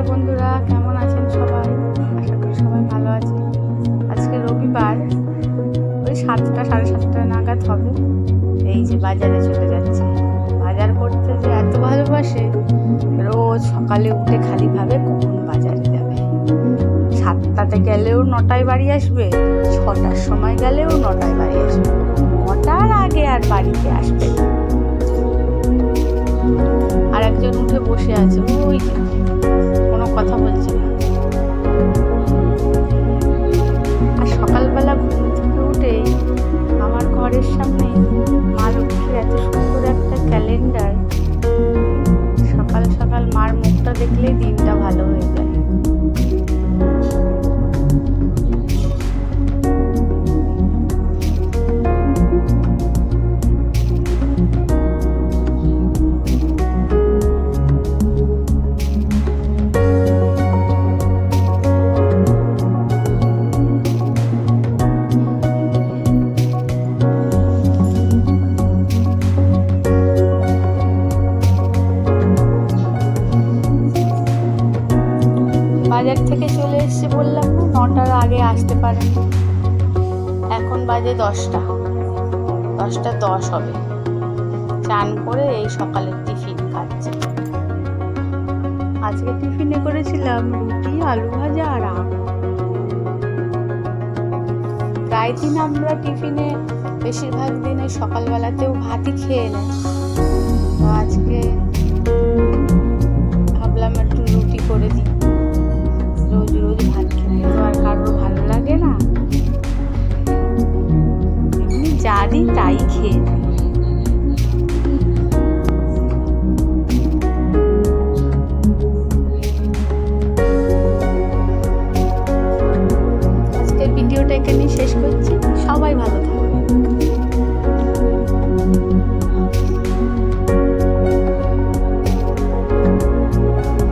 নমস্কার বন্ধুরা, কেমন আছেন সবাই? আশা করি সবাই ভালো আছে আজকে রবিবার, ওই সাতটা, সাড়ে সাতটা নাগাদ হবে। এই যে বাজারে চলে যাচ্ছে। বাজার করতে যে এত ভালোবাসে, রোজ সকালে উঠে খালি ভাবে কখন বাজারে যাবে? সাতটাতে গেলেও নটায় বাড়ি আসবে, ছটার সময় গেলেও নটায় বাড়ি আসবে। নটার আগে আর বাড়িতে আসবে আর একজন উঠে বসে আছে ভালো হয়ে বাজার থেকে চলে এসেছি বললাম না নটার আগে আসতে পারেনি। এখন বাজে দশটা। দশটা দশ হবে। চান করে এই সকালের টিফিন খাচ্ছে। আজকে টিফিনে করেছিলাম রুটি আলু ভাজা আর আম। প্রায় দিন আমরা টিফিনে বেশিরভাগ দিনে সকালবেলাতেও ভাতই খেয়ে নেই। আজকে ভাবলাম একটু রুটি করে দিই। kid.